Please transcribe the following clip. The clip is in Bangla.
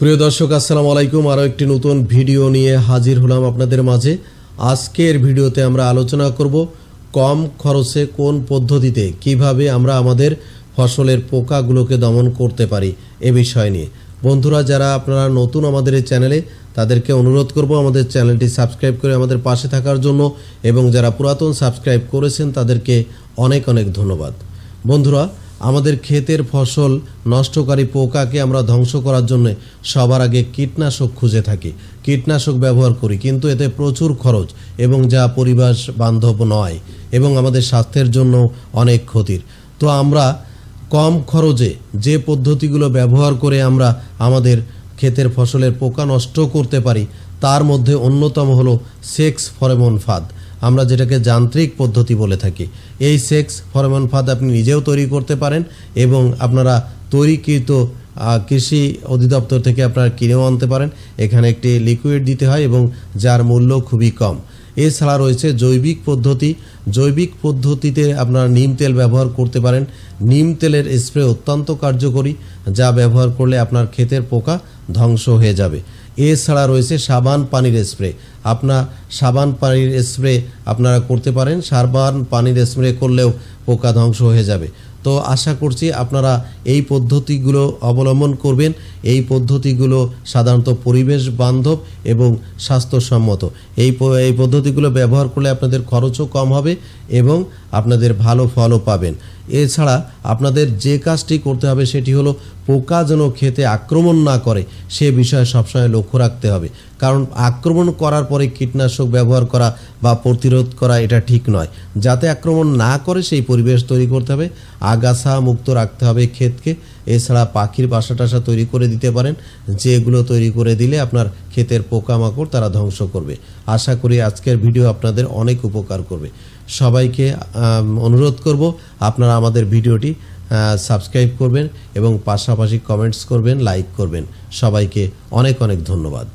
প্রিয় দর্শক, আসসালামু আলাইকুম। আরও একটি নতুন ভিডিও নিয়ে হাজির হলাম আপনাদের মাঝে। আজকের ভিডিওতে আমরা আলোচনা করব কম খরচে কোন পদ্ধতিতে কীভাবে আমরা আমাদের ফসলের পোকাগুলোকে দমন করতে পারি এ বিষয় নিয়ে। বন্ধুরা, যারা আপনারা নতুন আমাদের এই চ্যানেলে, তাদেরকে অনুরোধ করব আমাদের চ্যানেলটি সাবস্ক্রাইব করে আমাদের পাশে থাকার জন্য এবং যারা পুরাতন সাবস্ক্রাইব করেছেন, তাদেরকে অনেক অনেক ধন্যবাদ। বন্ধুরা আমাদের ক্ষেতের ফসল নষ্টকারী পোকাকে আমরা ধ্বংস করার জন্য সবার আগে কীটনাশক খুঁজে থাকি। কীটনাশক ব্যবহার করি, কিন্তু এতে প্রচুর খরচ এবং যা পরিবেশ বান্ধব নয় এবং আমাদের স্বাস্থ্যের জন্য অনেক ক্ষতির। তো আমরা কম খরচে যে পদ্ধতিগুলো ব্যবহার করে আমরা আমাদের ক্ষেতের ফসলের পোকা নষ্ট করতে পারি, তার মধ্যে অন্যতম হলো সেক্স ফরেমন ফাঁদ। আমরা যেটাকে যান্ত্রিক পদ্ধতি বলে থাকি। এই সেক্স ফরমন ফাঁদ আপনি নিজেও তৈরি করতে পারেন এবং আপনারা তৈরিকৃত কৃষি অধিদপ্তর থেকে আপনারা কিনেও আনতে পারেন। এখানে একটি লিকুইড দিতে হয় এবং যার মূল্য খুবই কম। এছাড়া রয়েছে জৈবিক পদ্ধতি। জৈবিক পদ্ধতিতে আপনারা নিম তেল ব্যবহার করতে পারেন। নিম তেলের স্প্রে অত্যন্ত কার্যকরী, যা ব্যবহার করলে আপনার ক্ষেতের পোকা ধ্বংস হয়ে যাবে। এছাড়া রয়েছে সাবান পানির স্প্রে। আপনার সাবান পানির স্প্রে আপনারা করতে পারেন। সাবান পানির স্প্রে করলেও পোকা ধ্বংস হয়ে যাবে। তো আশা করছি আপনারা এই পদ্ধতিগুলো অবলম্বন করবেন। এই পদ্ধতিগুলো সাধারণত পরিবেশ বান্ধব এবং স্বাস্থ্যসম্মত। এই এই পদ্ধতিগুলো ব্যবহার করলে আপনাদের খরচও কম হবে এবং আপনাদের ভালো ফলও পাবেন। এছাড়া আপনাদের যে কাজটি করতে হবে সেটি হলো পোকা যেন খেতে আক্রমণ না করে, সে বিষয়ে সবসময় লক্ষ্য রাখতে হবে। কারণ আক্রমণ করার পরে কীটনাশক ব্যবহার করা বা প্রতিরোধ করা এটা ঠিক নয়। যাতে আক্রমণ না করে সেই পরিবেশ তৈরি করতে হবে, আগাছা মুক্ত রাখতে হবে ক্ষেতকে। এছাড়া পাখির বাসা টাসা তৈরি করে দিতে পারেন, যেগুলো তৈরি করে দিলে আপনার ক্ষেতের পোকামাকড় তারা ধ্বংস করবে। আশা করি আজকের ভিডিও আপনাদের অনেক উপকার করবে। সবাইকে অনুরোধ করব, আপনারা আমাদের ভিডিওটি সাবস্ক্রাইব করবেন এবং পাশাপাশি কমেন্টস করবেন, লাইক করবেন। সবাইকে অনেক অনেক ধন্যবাদ।